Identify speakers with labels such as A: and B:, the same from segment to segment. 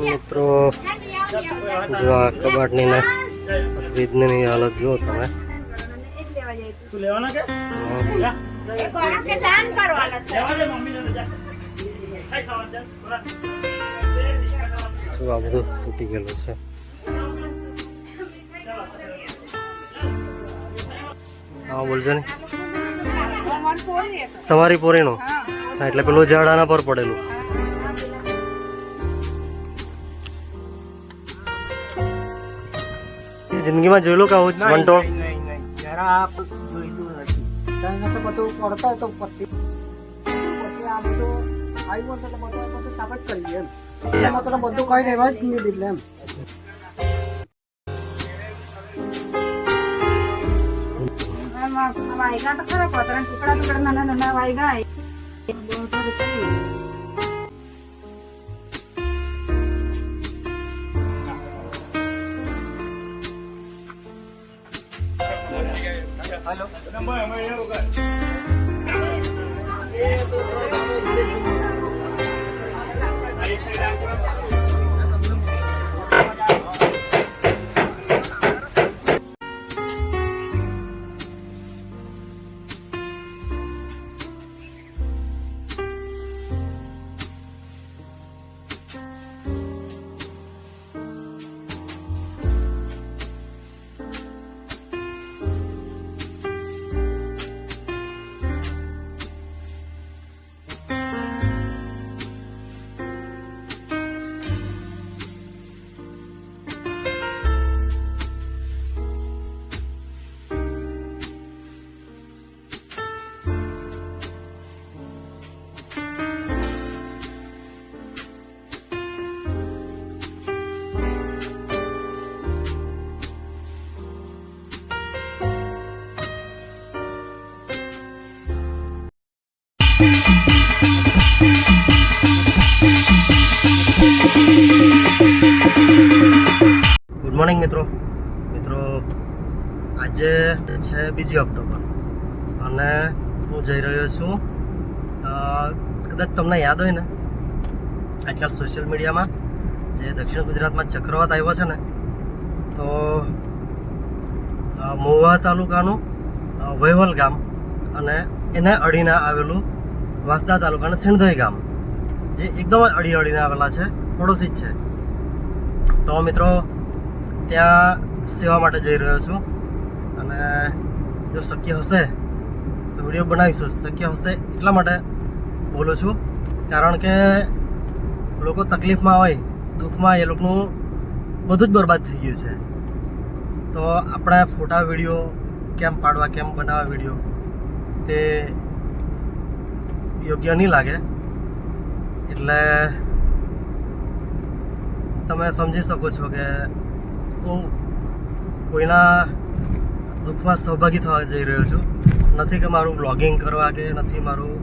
A: મિત્રો જો આ કબાટની ને ફ્રીજની હાલત જુઓ તમે. આ બધું તૂટી ગયેલું છે. હા બોલજો ને તમારી પોરીનું. એટલે પેલું ઝાડાના પર પડેલું. જિંદગીમાં જોયેલો કે આવું જ વંટોળ?
B: નહીં નહીં જરા જોઈતું નથી. તને તો બધું પડતો તો પછી પછી આ બધું આવ્યું તો બધું બધું સાફ જ કરી એમ. એમાં તો બધું કઈ રહેવા જ નહીં દીધું એમ.
C: વાયગા તો ખરા પતરા ટુકડા ટુકડા નાના નાના વાયગા થોડું થોડું
A: ગુડ મોર્નિંગ મિત્રો. મિત્રો આજે છે બીજી ઓક્ટોબર અને હું જઈ રહ્યો છું કદાચ તમને યાદ હોય ને આજકાલ સોશિયલ મીડિયામાં જે દક્ષિણ ગુજરાતમાં ચક્રવાત આવ્યો છે ને તો અ, મહુવા તાલુકાનું વૈવલ ગામ અને એને અડીને આવેલું વાંસદા તાલુકાના સિણધોઈ ગામ, જે એકદમ જ અડી અડીને આવેલા છે, પડોશી જ છે. તો મિત્રો, ત્યાં સેવા માટે જઈ રહ્યો છું અને જો શક્ય હશે તો વીડિયો બનાવીશું. શક્ય હશે એટલા માટે બોલું છું, કારણ કે લોકો તકલીફમાં હોય, દુઃખમાં, એ લોકોનું બધું જ બરબાદ થઈ ગયું છે. તો આપણે ફોટા વીડિયો કેમ પાડવા, કેમ બનાવવા વીડિયો, તે યોગ્ય નહીં લાગે. એટલે તમે સમજી શકો છો કે હું કોઈના દુઃખમાં સહભાગી થવા જઈ રહ્યો છું. નથી કે મારું બ્લોગિંગ કરવા કે નથી મારું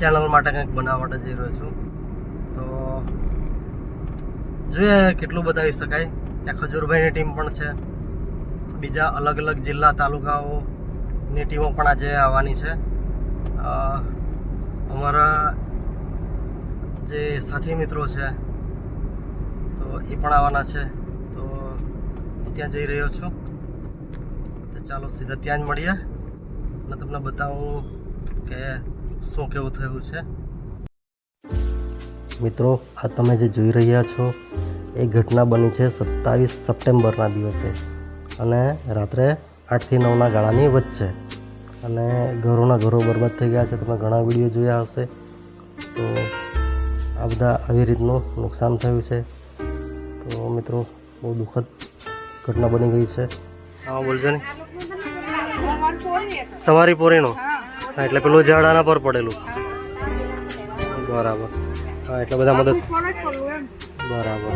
A: ચેનલ માટે કંઈક બનાવવા માટે જઈ રહ્યો છું. તો જોઈએ કેટલું બતાવી શકાય. ત્યાં ખજૂરભાઈની ટીમ પણ છે. બીજા અલગ અલગ જિલ્લા તાલુકાઓની ટીમો પણ આજે આવવાની છે. અમારા જે સાથી મિત્રો છે, તો એ પણ આવવાના છે. તો ત્યાં જઈ રહ્યો છું. તો ચાલો સીધા ત્યાં જ મળીએ. અને તમને બતાવું કે શું કેવું થયું છે. મિત્રો, આ તમે જે જોઈ રહ્યા છો, એ ઘટના બની છે સત્તાવીસ સપ્ટેમ્બરના દિવસે. અને રાત્રે આઠથી નવના ગાળાની વચ્ચે. અને ઘરોના ઘરો બરબાદ થઈ ગયા છે. તમે ઘણા વીડિયો જોયા હશે. તો આ બધા આવી રીતનું નુકસાન થયું છે. તો મિત્રો બહુ દુઃખદ ઘટના બની ગઈ છે. હા બોલજો ને તમારી પોરીનો? હા એટલે પેલું ઝાડાના પર પડેલું. બરાબર. હા એટલે બધા મદદ. બરાબર.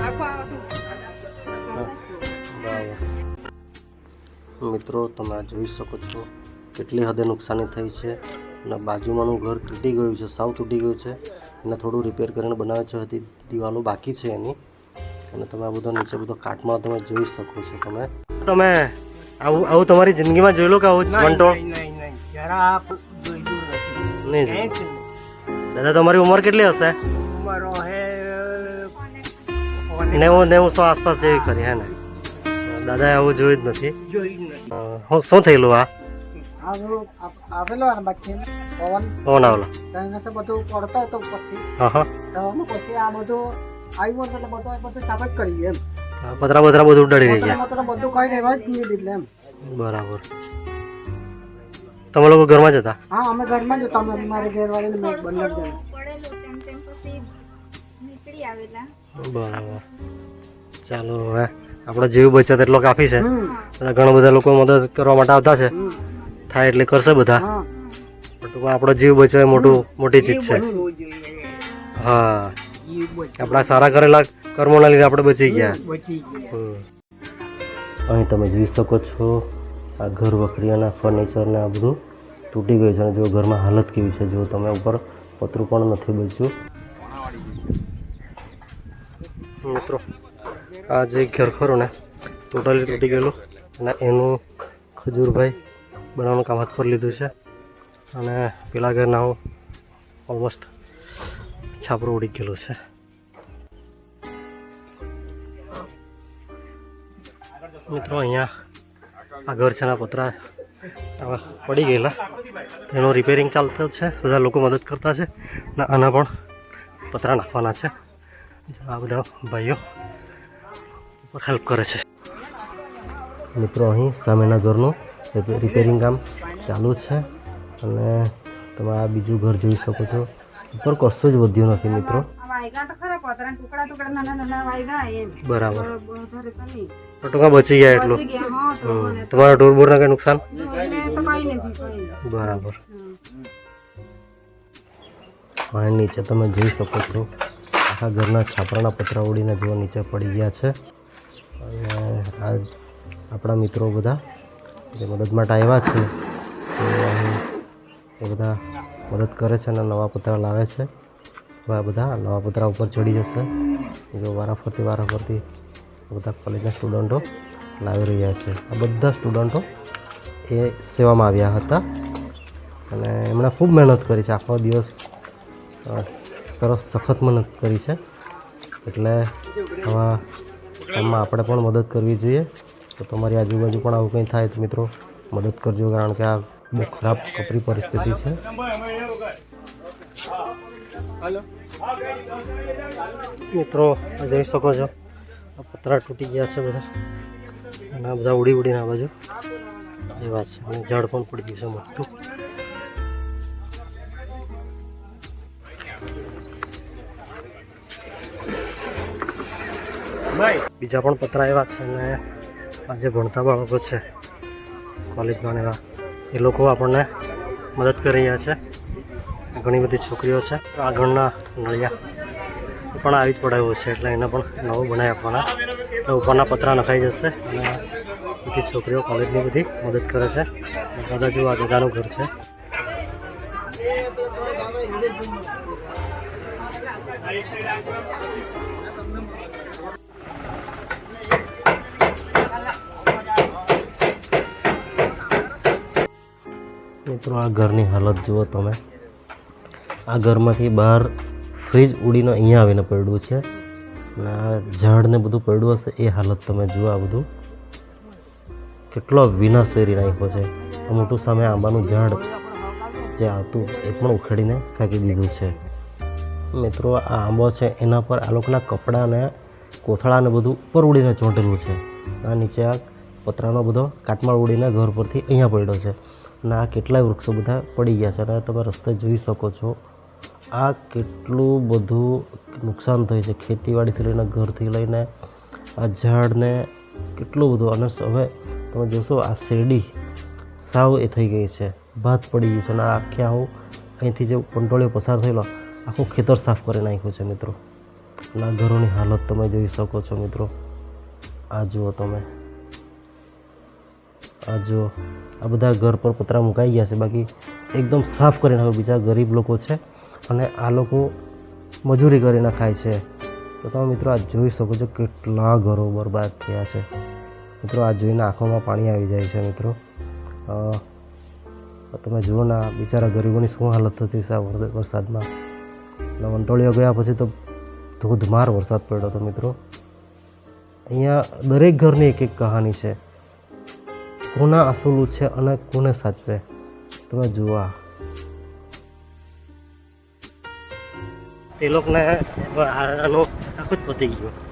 A: મિત્રો તમે આ જોઈ શકો છો કેટલી હદે નુકસાની થઈ છે. અને બાજુમાંનું ઘર તૂટી ગયું છે સાવ તૂટી ગયું છે. એને થોડું રિપેર કરીને બનાવે છે હજી દિવાલો બાકી છે એની. અને તમે આ બધો નીચે બધો કાટમાં તમે જોઈ શકો છો તમે. તમે આવું આવું તમારી જિંદગીમાં જોયેલું કે આવું જ
B: નહીં
A: દાદા તમારી ઉંમર કેટલી હશે? નેવું નેવું સો આસપાસ જેવી ખરી હે ને? દાદાએ આવું જોયું જ નથી. શું થયેલું આ?
B: આવેલો બાકી પવન?
A: કોણ આવેલો.
B: તેને તો બધું પડતો હતો ઉપરથી.
A: હા હા
B: તો પછી આ બધું આવ્યું એટલે બધું બધું સાફ જ કરી એમ.
A: પતરા બતરા બધું ઉડાડી રહી ગયા
B: મતલબ બધું કઈ રહેવા જ નહીં દીધું એમ.
A: બરાબર. તમે લોકો ઘરમાં જ હતા?
B: હા અમે ઘરમાં જ હતા. અમે મારે ઘરવાળીને મેં બંને.
C: તેમ તેમ પછી નીકળી આવેલા.
A: બરાબર. ચાલો હવે. આપણો જીવ બચત એટલો કાફી છે. બધા ઘણા બધા લોકો મદદ કરવા માટે આવતા છે. થાય એટલે કરશે બધા. ટૂંકમાં આપણો જીવ બચવો એ મોટું મોટી ચીજ છે. હા. આપણા સારા કરેલા કર્મોના લીધે આપણે બચી ગયા. હમ. અહીં તમે જોઈ શકો છો આ ઘર વખરીયાના ફર્નિચરને આ બધું તૂટી ગયું છે. અને જો ઘરમાં હાલત કેવી છે જો તમે ઉપર પતરું પણ નથી બચ્યું. મિત્રો આ જે ઘર ખરું ને ટોટલી તૂટી ગયેલું. અને એનું ખજૂરભાઈ બનાવવાનું કામ હાથ પર લીધું છે. અને પેલા ઘરના ઓલમોસ્ટ છાપરું ઉડી ગયેલું છે. મિત્રો, અહીંયા આ ઘર છે પતરા પડી ગયેલા. તેનું રિપેરિંગ ચાલતું છે, બધા લોકો મદદ કરતા છે. અને આના પણ પતરા નાખવાના છે. આ બધા ભાઈઓ ઉપર હેલ્પ કરે છે. મિત્રો અહીં સામેના ઘરનું રિપેરિંગ કામ ચાલુ છે અને તમે આ બીજું ઘર જોઈ શકો છો. ઉપર કશું જ વધ્યું નથી મિત્રો.
C: આ વાયગા તો ખરા પતરા ટુકડા ટુકડા નાના નાના વાયગા એમ.
A: બરાબર. ટૂંકા બચી ગયા એટલું.
C: હા
A: તમારા ઢોર કંઈ નુકસાન? બરાબર. અહીં નીચે તમે જોઈ શકો છો. આખા ઘરના છાપરાના પતરા ઉડીને જેવા નીચે પડી ગયા છે. અને આ આપણા મિત્રો બધા જે મદદ માટે આવ્યા છે, તે એ બધા મદદ કરે છે અને નવા પતરા લાવે છે. આ બધા નવા પતરા ઉપર ચડી જશે. જો વારાફરતી વારાફરતી બધા કોલેજના સ્ટુડન્ટો લાવી રહ્યા છે. આ બધા સ્ટુડન્ટો એ સેવામાં આવ્યા હતા અને એમણે ખૂબ મહેનત કરી છે. આખો દિવસ સરસ સખત મહેનત કરી છે. એટલે આવા કામમાં આપણે પણ મદદ કરવી જોઈએ. તો તમારી આજુબાજુ પણ આવું કંઈ થાય તો મિત્રો મદદ કરજો, કારણ કે આ બહુ ખરાબ કપરી પરિસ્થિતિ છે. મિત્રો જોઈ શકો છો. આ પતરા તૂટી ગયા છે બધા. અને આ બધા ઉડી ઉડીને આ બાજુ. એ વાત છે. અને ઝાડ પણ પડી ગયું છે મોટું બીજા પણ પતરા એવા છે અને આજે ભણતા બાળકો છે કોલેજમાં એવા. એ લોકો આપણને મદદ કરી રહ્યા છે. ઘણી બધી છોકરીઓ છે. આગળના નળિયા પણ આવી જ પડાવ્યું છે એટલે એને પણ નવું બનાવી આપવાના. એટલે ઉપરના પતરા નખાઈ જશે અને બધી છોકરીઓ કોલેજની બધી મદદ કરે છે. દાદા જો આ દાદાનું ઘર છે. મિત્રો, આ ઘરની હાલત જુઓ તમે. આ ઘરમાંથી બહાર ફ્રીજ ઉડીને અહીંયા આવીને પડ્યું છે. અને આ ઝાડને બધું પડ્યું હશે એ હાલત તમે જુઓ આ બધું. કેટલો વિનાશ વેરી નાખ્યો છે. આ મોટું સામે આંબાનું ઝાડ જે આવતું એ પણ ઉખેડીને ફેંકી દીધું છે. મિત્રો, આ આંબો છે એના પર આ લોકોના કપડાને કોથળાને બધું ઉપર ઉડીને ચોંટેલું છે. આ નીચે આ પતરાનો બધો કાટમાળ ઉડીને ઘર પરથી અહીંયા પડ્યો છે. અને આ કેટલાય વૃક્ષો બધા પડી ગયા છે. અને તમે રસ્તે જોઈ શકો છો, આ કેટલું બધું નુકસાન થયું છે. ખેતીવાડીથી લઈને ઘરથી લઈને આ ઝાડને કેટલું બધું. અને હવે તમે જોશો, આ શેરડી સાવ એ થઈ ગઈ છે. ભાત પડી ગયું છે અને આ આખે આવું અહીંથી જે કંટોળીઓ પસાર થયેલો, આખું ખેતર સાફ કરી નાખ્યું છે મિત્રો. આ ઘરોની હાલત તમે જોઈ શકો છો મિત્રો. આ જુઓ તમે. આ જો, આ બધા ઘર પર પતરા મુકાઈ ગયા છે. બાકી એકદમ સાફ કરીને હવે બીજા ગરીબ લોકો છે અને આ લોકો મજૂરી કરીને ખાય છે. તો તમે મિત્રો આ જોઈ શકો છો કેટલા ઘરો બરબાદ થયા છે. મિત્રો આ જોઈને આંખોમાં પાણી આવી જાય છે મિત્રો. તમે જુઓ ના બિચારા ગરીબોની શું હાલત થતી છે આ વરસાદમાં. એટલે વંટોળીઓ ગયા પછી તો ધોધમાર વરસાદ પડ્યો હતો મિત્રો. અહીંયા દરેક ઘરની એક એક કહાની છે. કોના અસલું છે અને કોને સાચવે? તમે જુઓ. તે લોકોને આનું જ પતી ગયું.